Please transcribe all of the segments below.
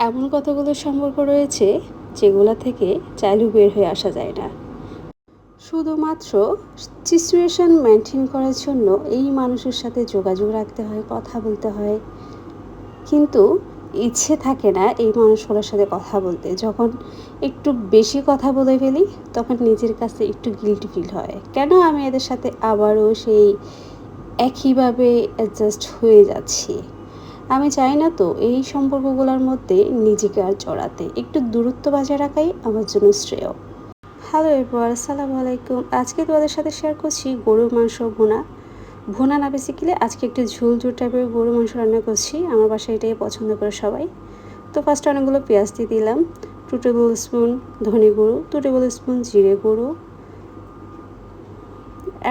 এমন কতগুলো সম্পর্ক রয়েছে যেগুলো থেকে চাইলেও বের হয়ে আসা যায় না। শুধুমাত্র সিচুয়েশন মেনটেন করার জন্য এই মানুষের সাথে যোগাযোগ রাখতে হয়, কথা বলতে হয়। কিন্তু ইচ্ছে থাকে না এই মানুষগুলোর সাথে কথা বলতে। যখন একটু বেশি কথা বলে ফেলি, তখন নিজের কাছে একটু গিল্টি ফিল হয়। কেন আমি এদের সাথে আবারও সেই একইভাবে অ্যাডজাস্ট হয়ে যাচ্ছি? আমি চাই না তো এই সম্পর্কগুলোর মধ্যে নিজেকে আর জড়াতে, একটু দূরত্ব বজায় রাখাই আমার জন্য শ্রেয়। হ্যালো এরপর আসসালামু আলাইকুম। আজকে তোমাদের সাথে শেয়ার করছি গরুর মাংস ভুনা। ভুনা না বেসিক্যালি আজকে একটু ঝুল ঝুল টাইপের গরু মাংস রান্না করছি, আমার বাসায় এটাই পছন্দ করে সবাই। তো ফার্স্টে অনেকগুলো পেঁয়াজ দিয়ে দিলাম টু টেবিল স্পুন ধনে গুঁড়ো টু টেবিল স্পুন জিরে গুঁড়ো।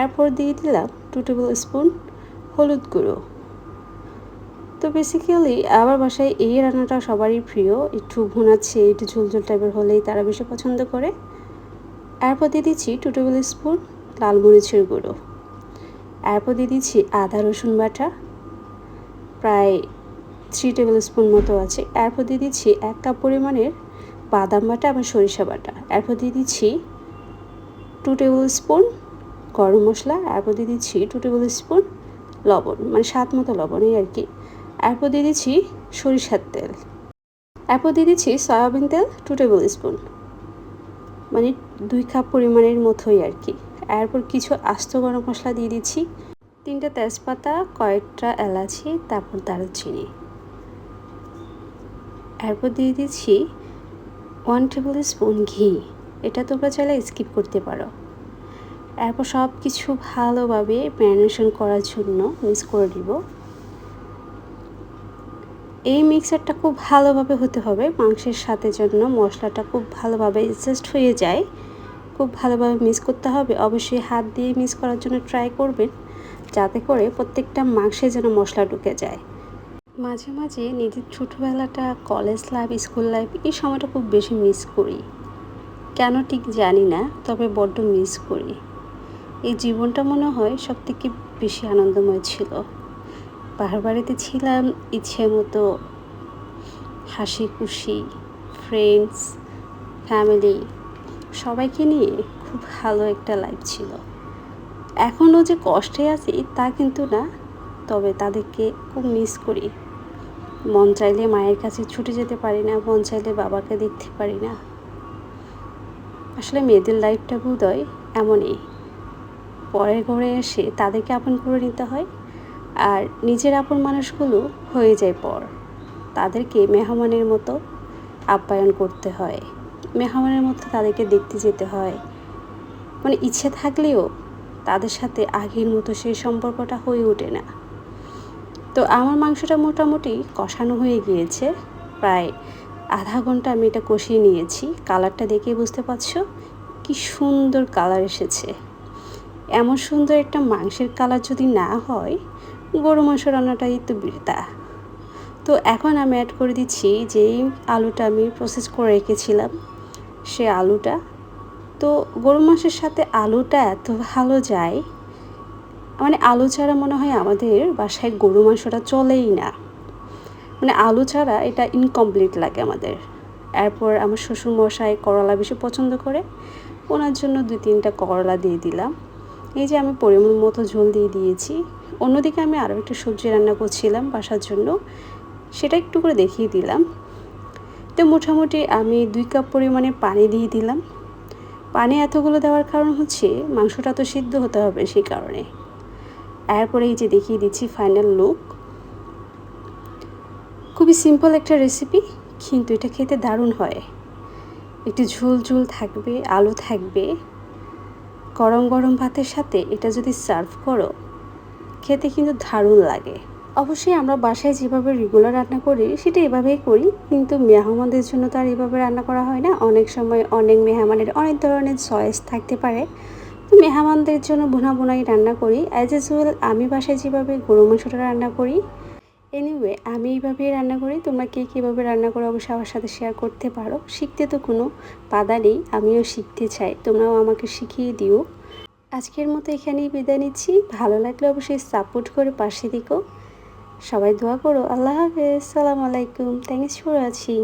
এরপর দিয়ে দিলাম টু টেবিল স্পুন হলুদ গুঁড়ো। তো বেসিক্যালি আমার বাসায় এই রান্নাটা সবারই প্রিয়। একটু ভুনাচ্ছে একটু ঝোলঝোল টাইপের হলেই তারা বেশি পছন্দ করে। এরপর দিয়ে দিচ্ছি টু টেবিল স্পুন লাল মরিচের গুঁড়ো। এরপর দিয়ে দিচ্ছি আদা, রসুন বাটা। প্রায় থ্রি টেবিল স্পুন মতো আছে। এরপর দিয়ে দিচ্ছি এক কাপ পরিমাণের বাদাম বাটা এবং সরিষা বাটা। এরপর দিয়ে দিচ্ছি টু টেবিল স্পুন গরম মশলা। এরপর দিয়ে দিচ্ছি টু টেবিল স্পুন লবণ মানে স্বাদ মতো লবণই আর কি। এরপর দিয়ে দিচ্ছি সরিষার তেল। এরপর দিয়ে দিচ্ছি সয়াবিন তেল টু টেবিল স্পুন মানে দুই কাপ পরিমাণের মতোই আর কি। এরপর কিছু আস্ত গরম মশলা দিয়ে দিচ্ছি। তিনটা তেজপাতা, কয়েকটা এলাচি, তারপর দারুচিনি। এরপর দিয়ে দিচ্ছি ওয়ান টেবিল স্পুন ঘি। এটা তোমরা চাইলে স্কিপ করতে পারো। এরপর সব কিছু ভালোভাবে ম্যারিনেশন করার জন্য মিক্স করে দিব এই মিক্সারটা খুব ভালোভাবে হতে হবে। মাংসের সাথে জন্য মশলাটা খুব ভালোভাবে অ্যাডজাস্ট হয়ে যায়। খুব ভালোভাবে মিক্স করতে হবে। অবশ্যই হাত দিয়ে মিক্স করার জন্য ট্রাই করবেন। যাতে করে প্রত্যেকটা মাংসে যেন মশলা ঢুকে যায়। মাঝে মাঝে নিজের ছোটোবেলাটা কলেজ লাইফ স্কুল লাইফ এই সময়টা খুব বেশি মিস করি। কেন ঠিক জানি না, তবে বড্ড মিস করি। এই জীবনটা মনে হয় সব থেকে বেশি আনন্দময় ছিল। বাহার বাড়িতে ছিলাম, ইচ্ছে মতো হাসি খুশি ফ্রেন্ডস ফ্যামিলি সবাইকে নিয়ে খুব ভালো একটা লাইফ ছিল। এখনও যে কষ্টে আছি তা কিন্তু না, তবে তাদেরকে খুব মিস করি। মন চাইলে মায়ের কাছে ছুটে যেতে পারি না, মন চাইলে বাবাকে দেখতে পারি না। আসলে মেয়েদের লাইফটা বোধহয় এমনই। পরের ঘরে এসে তাদেরকে আপন করে নিতে হয়। আর নিজের আপন মানুষগুলো হয়ে যায় পর। তাদেরকে মেহমানের মতো আপ্যায়ন করতে হয়। মেহমানের মতো তাদেরকে দেখতে যেতে হয়। মানে ইচ্ছে থাকলেও তাদের সাথে আগের মতো সেই সম্পর্কটা হয়ে ওঠে না। তো আমার মাংসটা মোটামুটি কষানো হয়ে গিয়েছে। প্রায় আধা ঘণ্টা আমি এটা কষিয়ে নিয়েছি। কালারটা দেখে বুঝতে পারছ? কি সুন্দর কালার এসেছে। এমন সুন্দর একটা মাংসের কালার যদি না হয় গরু, মাংস রান্নাটাই তো বৃতা তো। এখন আমি অ্যাড করে দিচ্ছি যেই আলুটা আমি প্রসেস করে রেখেছিলাম, সে আলুটা। তো গরু, মাংসের সাথে আলুটা এত ভালো যায় মানে আলু ছাড়া মনে হয় আমাদের বাসায় গরু, মাংসটা চলেই না। মানে আলু ছাড়া এটা ইনকমপ্লিট লাগে আমাদের। এরপর আমার শ্বশুর মশাই করলা বেশি পছন্দ করে, ওনার জন্য দুই, তিনটা করলা দিয়ে দিলাম। এই যে আমি পরিমাণ মতো ঝোল দিয়ে দিয়েছি, অন্যদিকে আমি আরও একটা সবজি রান্না করছিলাম বাসার জন্য, সেটা একটু করে দেখিয়ে দিলাম। তো মোটামুটি আমি দুই কাপ পরিমাণে পানি দিয়ে দিলাম। পানি এতগুলো দেওয়ার কারণ হচ্ছে মাংসটা তো সিদ্ধ হতে হবে সেই কারণে। এরপরে এই যে দেখিয়ে দিচ্ছি ফাইনাল লুক। খুবই সিম্পল একটা রেসিপি, কিন্তু এটা খেতে দারুণ হয়। একটু ঝুল ঝুল থাকবে, আলু থাকবে। গরম গরম ভাতের সাথে এটা যদি সার্ভ করো, খেতে কিন্তু দারুণ লাগে। অবশ্যই আমরা বাসায় যেভাবে রেগুলার রান্না করি, সেটা এভাবেই করি, কিন্তু মেহমানদের জন্য তো আর এভাবে রান্না করা হয় না। অনেক সময় অনেক মেহমানের অনেক ধরনের চয়েস থাকতে পারে। তো মেহমানদের জন্য বোনা বোনাই রান্না করি। অ্যাজ ইউজুয়াল আমি বাসায় যেভাবে গরু মাংসটা রান্না করি এনিওয়ে আমি এইভাবেই রান্না করি। তোমরা কে কীভাবে রান্না করো অবশ্যই আমার সাথে শেয়ার করতে পারো। শিখতে তো কোনো বাধা নেই, আমিও শিখতে চাই। তোমরাও আমাকে শিখিয়ে দিও। আজকের মতো এখানেই বিদায় নিচ্ছি। ভালো লাগলে অবশ্যই সাপোর্ট করে পাশে দিকো সবাই দোয়া করো। আল্লাহ হাফেজ। সালাম আলাইকুম। Thank thanks for watching